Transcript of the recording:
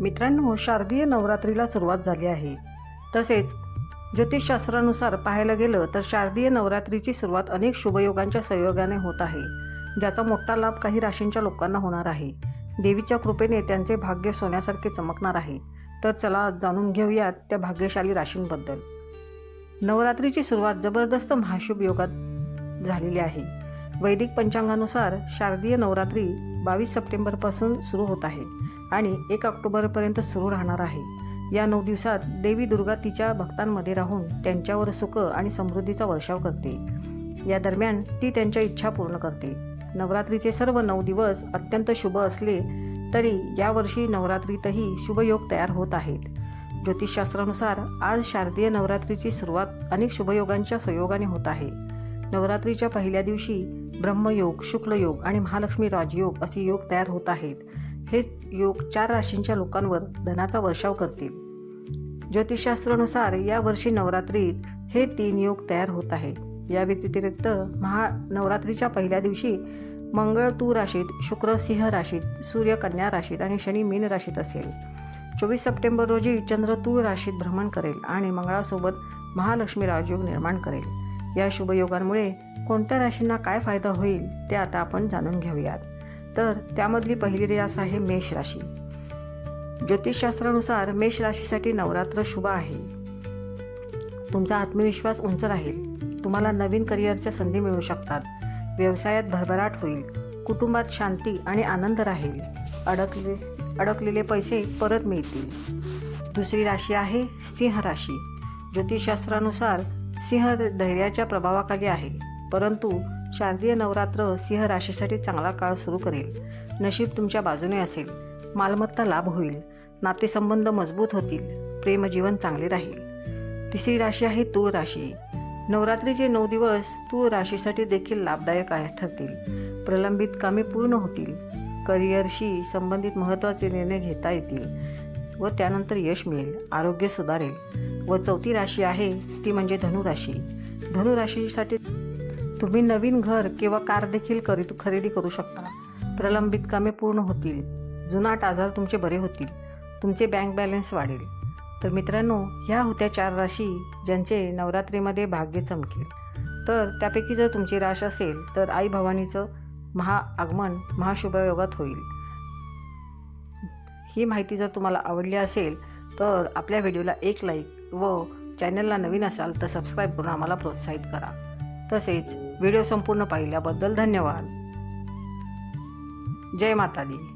मित्रांनो शारदीय नवरात्रीला सुरुवात झाली आहे. तसेच ज्योतिषशास्त्रानुसार पाहायला गेलं तर शारदीय नवरात्रीची सुरुवात अनेक शुभयोगांच्या संयोगाने होत आहे ज्याचा मोठा लाभ काही राशींच्या लोकांना होणार आहे. देवीच्या कृपेने त्यांचे भाग्य सोन्यासारखे चमकणार आहे. तर चला जाणून घेऊयात त्या भाग्यशाली राशींबद्दल. नवरात्रीची सुरुवात जबरदस्त महाशुभ योगात झालेली आहे. वैदिक पंचांगानुसार शारदीय नवरात्री बावीस सप्टेंबरपासून सुरू होत आहे आणि एक ऑक्टोबरपर्यंत सुरू राहणार आहे. या नऊ दिवसात देवी दुर्गा तिच्या भक्तांमध्ये राहून त्यांच्यावर सुख आणि समृद्धीचा वर्षाव करते. या दरम्यान ती त्यांच्या इच्छा पूर्ण करते. नवरात्रीचे सर्व नऊ दिवस अत्यंत शुभ असले तरी यावर्षी नवरात्रीतही शुभयोग तयार होत आहेत. ज्योतिषशास्त्रानुसार आज शारदीय नवरात्रीची सुरुवात अनेक शुभयोगांच्या संयोगाने होत आहे. नवरात्रीच्या पहिल्या दिवशी ब्रह्मयोग शुक्लयोग आणि महालक्ष्मी राजयोग असे योग तयार होत आहेत. हे योग चार राशींच्या लोकांवर धनाचा वर्षाव करतील. ज्योतिषशास्त्रानुसार या वर्षी नवरात्रीत हे तीन योग तयार होत आहेत. या व्यतिरिक्त महा नवरात्रीच्या पहिल्या दिवशी मंगळ तू राशीत शुक्र सिंह राशीत सूर्य कन्या राशीत आणि शनी मीन राशीत असेल. चोवीस सप्टेंबर रोजी चंद्र तूळ राशीत भ्रमण करेल आणि मंगळासोबत महालक्ष्मी राजयोग निर्माण करेल. या शुभयोगांमुळे कोणत्या राशींना काय फायदा होईल ते आता आपण जाणून घेऊयात. तर त्यामधली पहिली रास आहे मेष राशी. ज्योतिषशास्त्रानुसार मेष राशीसाठी नवरात्र शुभ आहे. तुमचा आत्मविश्वास उंच राहील. तुम्हाला नवीन करिअरच्या संधी मिळू शकतात. व्यवसायात भरभराट होईल. कुटुंबात शांती आणि आनंद राहील. अडकले अडकलेले पैसे परत मिळतील. दुसरी राशी आहे सिंह राशी. ज्योतिषशास्त्रानुसार सिंह धैर्याच्या प्रभावाखाली आहे. परंतु शारदीय नवरात्र सिंह राशीसाठी चांगला काळ सुरू करेल. नशीब तुमच्या बाजूने असेल. मालमत्ता लाभ होईल. नातेसंबंध मजबूत होतील. प्रेमजीवन चांगले राहील. तिसरी राशी आहे तूळ राशी. नवरात्रीचे नऊ दिवस तूळ राशीसाठी देखील लाभदायक आहे ठरतील. प्रलंबित कामे पूर्ण होतील. करिअरशी संबंधित महत्त्वाचे निर्णय घेता येतील. व त्यानंतर यश मिळेल आरोग्य सुधारेल व चौथी राशी आहे ती म्हणजे धनुराशी. धनुराशीसाठी तुम्ही नवीन घर किंवा कार देखील करी खरेदी करू शकता. प्रलंबित कामे पूर्ण होतील. जुनाट आजार तुमचे बरे होतील. तुमचे बँक बॅलन्स वाढेल. तर मित्रांनो ह्या होत्या चार राशी ज्यांचे नवरात्रीमध्ये भाग्य चमकेल. तर त्यापैकी जर तुमची राश असेल तर आई भवानीचं महाआगमन महाशुभयोगात होईल. ही माहिती जर तुम्हाला आवडली असेल तर आपल्या व्हिडिओला एक लाईक व चॅनलला नवीन असाल तर सबस्क्राईब करून आम्हाला प्रोत्साहित करा. तसेच व्हिडिओ संपूर्ण पाहिल्याबद्दल धन्यवाद. जय माता दी